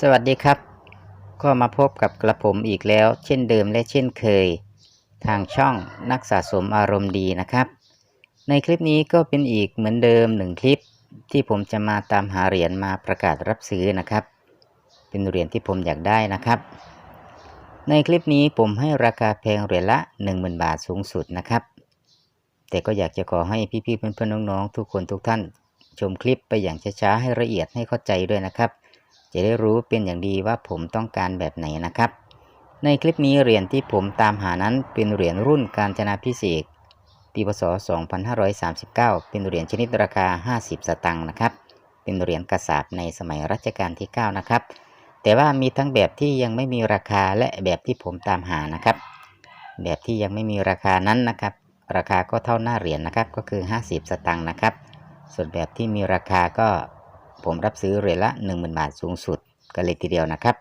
สวัสดีครับ ก็มาพบกับกระผมอีกแล้ว เช่นเดิมและเช่นเคย ทางช่องนักสะสมอารมณ์ดีนะครับ ในคลิปนี้ก็เป็นอีกเหมือนเดิมหนึ่งคลิป ที่ผมจะมาตามหาเหรียญมาประกาศรับซื้อนะครับ เป็นเหรียญที่ผมอยากได้นะครับ ในคลิปนี้ผมให้ราคาแพงเหรียญละ 10,000 บาทสูงสุดนะครับ แต่ก็อยากจะขอให้พี่ๆเพื่อนๆน้องๆ ทุกคนทุกท่าน ชมคลิปไปอย่างช้าๆให้ละเอียดให้เข้าใจด้วยนะครับ จะได้รู้เป็นอย่างดีว่าผมต้องการแบบไหนนะครับ ในคลิปนี้เหรียญที่ผมตามหานั้นเป็นเหรียญรุ่นการจนาพิเศษปีพศ 2539 เป็นเหรียญชนิดราคา 50 สตางค์นะครับ เป็นเหรียญกระสาบในสมัยรัชกาลที่ 9 นะครับ แต่ว่ามีทั้งแบบที่ยังไม่มีราคาและแบบที่ผมตามหานะครับ แบบที่ยังไม่มีราคานั้นนะครับ ราคาก็เท่าหน้าเหรียญนะครับ ก็คือ 50 สตางค์นะครับ ส่วนแบบที่มีราคาก็ ผมรับซื้อเหรียญละ 10,000 บาทสูงสุดกันเลยทีเดียวนะครับ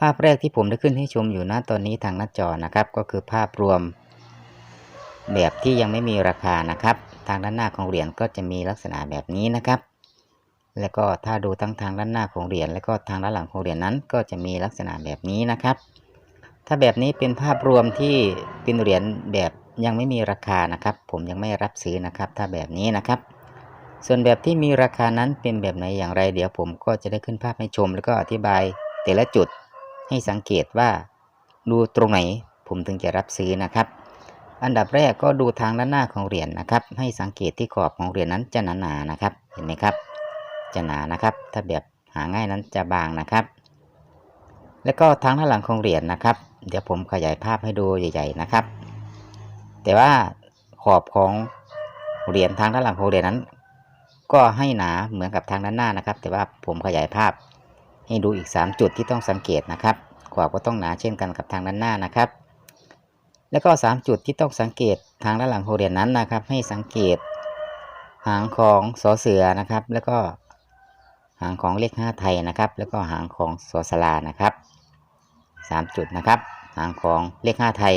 ภาพแรกที่ผมได้ขึ้นให้ชมอยู่ณตอนนี้ทางหน้าจอนะครับ ก็คือภาพรวม แบบที่ยังไม่มีราคานะครับ ทางด้านหน้าของเหรียญก็จะมีลักษณะแบบนี้นะครับ แล้วก็ถ้าดูทั้งทางด้านหน้าของเหรียญแล้วก็ทางด้านหลังของเหรียญนั้น ก็จะมีลักษณะแบบนี้นะครับ ถ้าแบบนี้เป็นภาพรวมที่เป็นเหรียญแบบยังไม่มีราคานะครับ ผมยังไม่รับซื้อนะครับ ถ้าแบบนี้นะครับ ส่วนแบบที่มีราคานั้นเป็นแบบไหนอย่างไร เดี๋ยวผมก็จะได้ขึ้นภาพให้ชม แล้วก็อธิบายแต่ละจุดให้สังเกตว่า ดูตรงไหนผมถึงจะรับซื้อนะครับ อันดับแรกก็ดูทางด้านหน้าของเหรียญนะครับ ให้สังเกตที่ขอบของเหรียญนั้นจะหนาๆนะครับ เห็นไหมครับ จะหนานะครับ ถ้าแบบหาง่ายนั้นจะบางนะครับ แล้วก็ทางด้านหลังของเหรียญนะครับ เดี๋ยวผมขยายภาพให้ดูใหญ่ ๆนะครับ แต่ว่าขอบของเหรียญทางด้านหลังของเหรียญนั้น ก็ให้หนาเหมือนกับทางด้านหน้านะครับ แต่ว่าผมขยายภาพให้ดูอีก 3 จุดที่ต้องสังเกตนะครับขอบก็ต้องหนาเช่นกันกับทางด้านหน้านะครับ แล้วก็ 3 จุดที่ต้องสังเกตทางด้านหลังของเรียญนั้นนะครับ ให้สังเกต หางของสอเสือนะครับ แล้วก็หางของเลข5ไทยนะครับ แล้วก็หางของสอสลานะครับ 3 จุดนะครับ หางของเลข5ไทย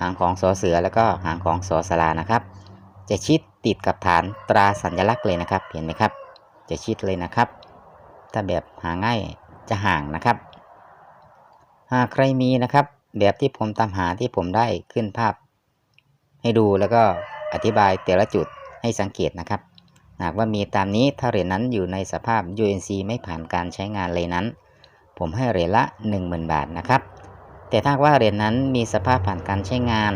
หางของสอเสือแล้วก็หางของสอสลานะครับ จะชิด ติดกับฐานตราสัญลักษณ์เลยนะครับ เห็นไหมครับ จะชิดเลยนะครับ ถ้าแบบหาง่ายจะห่างนะครับ หากใครมีนะครับ แบบที่ผมตามหาที่ผมได้ขึ้นภาพ ให้ดูแล้วก็อธิบายแต่ละจุดให้สังเกตนะครับ หากว่ามีตามนี้ถ้าเหรียญนั้นอยู่ในสภาพ UNC ไม่ผ่านการใช้งานเลยนั้น ผมให้เหรียญละ 10,000 บาทนะครับ แต่ถ้าว่าเหรียญนั้นมีสภาพผ่านการใช้งาน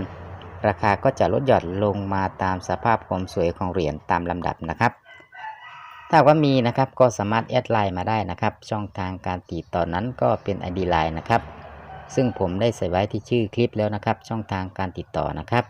ราคาก็จะลดหย่อนลงมาตามสภาพความสวยของเหรียญตามลำดับนะครับ ถ้าว่ามีนะครับก็สามารถแอดไลน์มาได้นะครับ ช่องทางการติดต่อนนั้นก็เป็น ID Line นะครับ ซึ่งผมได้ใส่ไว้ที่ชื่อคลิปแล้วนะครับ ช่องทางการติดต่อนะครับ